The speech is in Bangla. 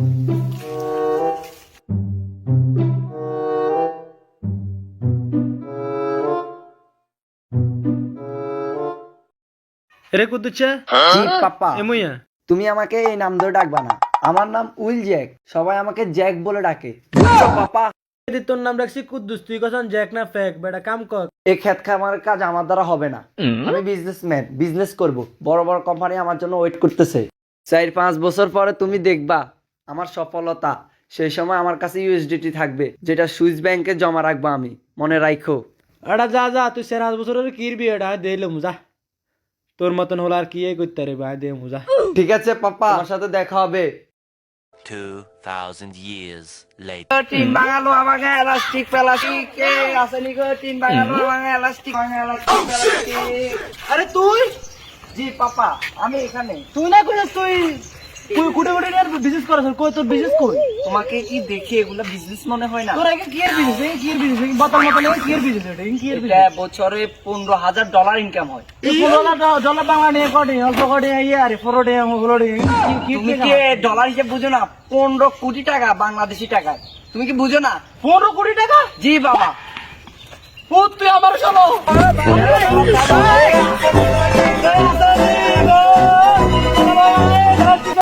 রে কুদ্দুচ্ছা জি পাপা এমুইয়া তুমি আমাকে এই নাম ধরে ডাকবা না। আমার নাম উইল জ্যাক। সবাই আমাকে জ্যাক বলে ডাকে। বুঝছ পাপা এদি তোর নাম রাখছি কুদ্দুস। তুই কখন জ্যাক না ফেক বেটা কাম কর। এই খেত খামার কাজ আমার দ্বারা হবে না। আমি বিজনেসম্যান বিজনেস করব। বড় বড় কোম্পানি আমার জন্য ওয়েট করতেছে। চার পাঁচ বছর পরে তুমি দেখবা আমার সফলতা সেই সময় আমার কাছে ইউএসডিটি থাকবে যেটা সুইস ব্যাংকে জমা রাখব আমি। মনে রাখো এটা যা যা তুই সেরা বছরের কিরবি এটা দিল মুজা তোর মতন হলো আর কি এই করতে রে ভাই দে মুজা ঠিক আছে পাপা আমার সাথে দেখা হবে। 2,000 years later. টিন বাঙালো আমাকে এলাস্টিক প্লাস্টিক কে আসেনি গো? টিন বাঙালো আমাকে এলাস্টিক এলাস্টিক আরে তুই? জি পাপা আমি এখানে। তুই না কইছিস তুই তুই কুটে কুটে নিয়ে বিজনেস করাস কই তোর বিজনেস কই? তোমাকে কি দেখে এগুলো বিজনেস মনে হয় না? তোর আগে কি এর বিজনেস এই কি এর বিজনেস বতল মতল এই কি এর বিজনেস এটা? এই কি এর বিজনেস বছরে পনেরো হাজার ডলার ইনকাম হয়। এই পনেরো ডলার বাংলা নিয়ে কটে? অল্প কটে? ইয়ে আরে ফোরো ডে কি কি তুমি কি ডলার হিসেব বুঝো না? পনেরো কোটি টাকা বাংলাদেশি টাকা তুমি কি বুঝো না? পনেরো কোটি টাকা? জি বাবা। ও তুই আমার শোনো